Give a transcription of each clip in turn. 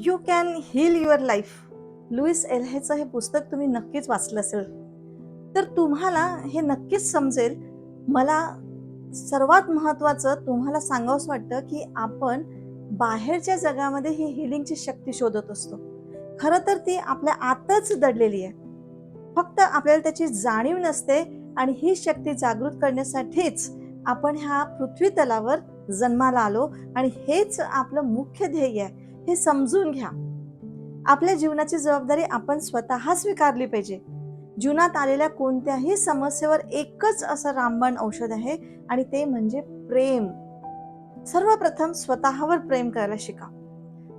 You can heal your life Louise एल्हेचं हे पुस्तक तुम्ही नक्कीच वाचलं असेल. तर तुम्हाला हे नक्कीच समजेल. मला सर्वात महत्त्वाचं तुम्हाला सांगावंसं वाटतं की आपण बाहेरच्या जगामध्ये ही हिलिंगची शक्ती शोधत असतो. खरं तर ती आपल्या आतच दडलेली आहे. फक्त आपल्याला त्याची जाणीव नसते आणि ही शक्ती जागृत करण्यासाठीच आपण ह्या पृथ्वी तलावर जन्माला आलो आणि हेच आपलं मुख्य ध्येय आहे. हे समजून घ्या. आपल्या जीवनाची जबाबदारी आपण स्वतः स्वीकारली पाहिजे. जीवनात आलेल्या कोणत्याही समस्येवर एकच असं रामबाण औषध आहे आणि ते म्हणजे प्रेम. सर्वप्रथम स्वतःवर प्रेम करायला शिका.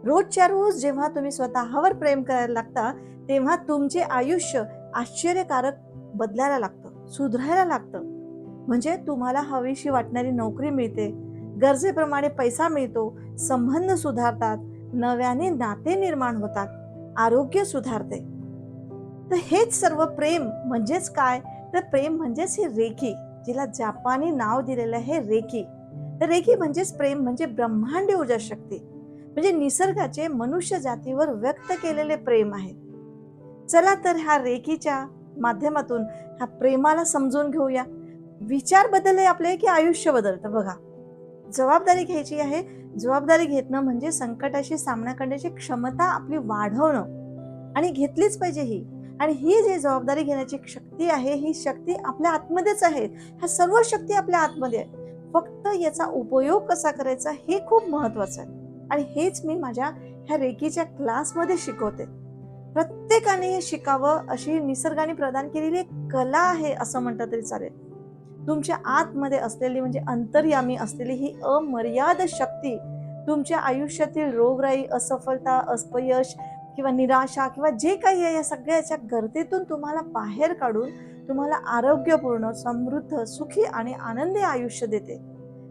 रोजच्या रोज जेव्हा तुम्ही स्वतःवर प्रेम करायला लागता तेव्हा तुमचे आयुष्य आश्चर्यकारक बदलायला लागतं सुधारायला लागतं. म्हणजे तुम्हाला हवीशी वाटणारी नोकरी मिळते गरजेप्रमाणे पैसा मिळतो संबंध सुधारतात नव्याने नाते निर्माण होतात आरोग्य सुधारते. तर हेच सर्व प्रेम म्हणजेच काय? तर प्रेम म्हणजेच हे रेखी जिला जापानी नाव दिलेलं आहे रेखी. तर रेखी म्हणजेच प्रेम म्हणजे ब्रह्मांडी ऊर्जा शक्ती म्हणजे निसर्गाचे मनुष्य जातीवर व्यक्त केलेले प्रेम आहे. चला तर ह्या रेखीच्या माध्यमातून ह्या प्रेमाला समजून घेऊया. विचार बदलले आपले की आयुष्य बदलतं. बघा जबाबदारी घ्यायची आहे जबाबदारी घेतणं म्हणजे संकटाशी सामना करण्याची क्षमता आपली वाढवणं. आणि घेतलीच पाहिजे ही. आणि ही जी जबाबदारी घेण्याची शक्ती आहे ही शक्ती आपल्या आतमध्येच आहे. ह्या सर्व शक्ती आपल्या आतमध्ये आहे फक्त याचा उपयोग कसा करायचा हे खूप महत्वाचं आहे. आणि हेच मी माझ्या ह्या रेकीच्या क्लासमध्ये शिकवते. प्रत्येकाने हे शिकावं अशी निसर्गाने प्रदान केलेली एक कला आहे असं म्हटलं तरी चालेल. तुमच्या आतमध्ये असलेली म्हणजे अंतर्यामी असलेली ही अमर्याद शक्ती तुमच्या आयुष्यातील रोगराई असफलता अपयश किंवा निराशा किंवा जे काही आहे या सगळ्याच्या गर्दीतून तुम्हाला बाहेर काढून तुम्हाला आरोग्यपूर्ण समृद्ध सुखी आणि आनंदी आयुष्य देते.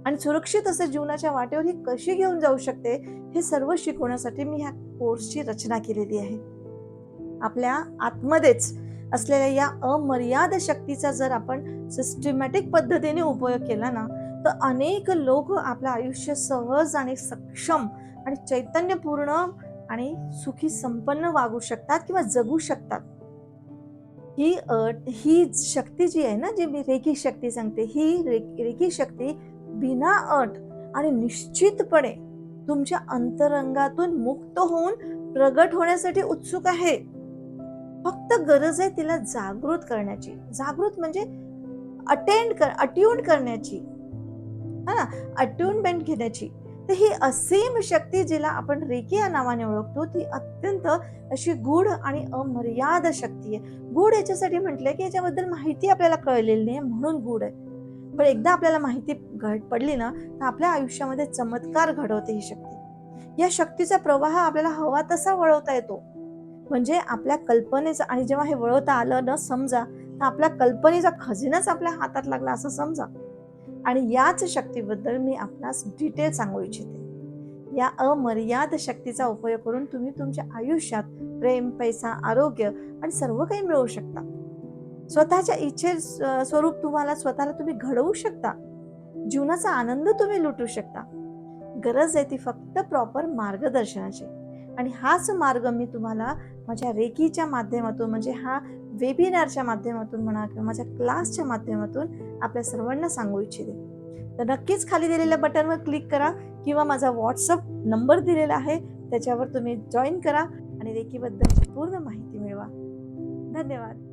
आणि सुरक्षित असे जीवनाच्या वाटेवर ही कशी घेऊन जाऊ शकते हे सर्व शिकवण्यासाठी मी ह्या कोर्सची रचना केलेली आहे. आपल्या आतमध्येच असलेल्या या अमर्याद शक्तीचा जर आपण सिस्टमॅटिक पद्धतीने उपयोग केला ना तर अनेक लोक आपलं आयुष्य सहज आणि सक्षम आणि चैतन्यपूर्ण आणि सुखी संपन्न वागू शकतात किंवा जगू शकतात. ही अट ही शक्ती जी आहे ना जी मी रेखी शक्ती सांगते ही रे- रेखी शक्ती बिना अट आणि निश्चितपणे तुमच्या अंतरंगातून मुक्त होऊन प्रगट होण्यासाठी उत्सुक आहे. फक्त गरज आहे तिला जागृत करण्याची. जागृत म्हणजे अटेंड कर अट्यून करण्याची. हा ना? अट्यूनमेंट घेण्याची. तर ही असीम शक्ती जिला आपण रेकी या नावाने ओळखतो ती अत्यंत अशी गूढ आणि अमर्याद शक्ती आहे. गूढ याच्यासाठी म्हटलंय की याच्याबद्दल माहिती आपल्याला कळलेली नाही म्हणून गूढ आहे. पण एकदा आपल्याला माहिती घड पडली ना तर आपल्या आयुष्यामध्ये चमत्कार घडवते ही शक्ती. या शक्तीचा प्रवाह आपल्याला हवा तसा वळवता येतो. म्हणजे आपल्या कल्पनेचं आणि जेव्हा हे वळवता आलं न समजा तर आपल्या कल्पनेचा खजिनाच आपल्या हातात लागला असं समजा. आणि याच शक्तीबद्दल मी आपणास डिटेल सांगू इच्छिते. या अमर्याद शक्तीचा उपयोग करून तुम्ही तुमच्या आयुष्यात प्रेम पैसा आरोग्य आणि सर्व काही मिळवू शकता. स्वतःच्या इच्छे स्वरूप तुम्हाला स्वतःला तुम्ही घडवू शकता. जीवनाचा आनंद तुम्ही लुटू शकता. गरज आहे ती फक्त प्रॉपर मार्गदर्शनाची. आणि हाच मार्ग मी तुम्हाला माझ्या रेकीच्या माध्यमातून म्हणजे हा वेबिनारच्या माध्यमातून म्हणा किंवा माझ्या क्लासच्या माध्यमातून आपल्या सर्वांना सांगू इच्छिते. तर नक्कीच खाली दिलेल्या बटनवर क्लिक करा किंवा माझा व्हॉट्सअप नंबर दिलेला आहे त्याच्यावर तुम्ही जॉईन करा आणि रेकीबद्दलची पूर्ण माहिती मिळवा. धन्यवाद.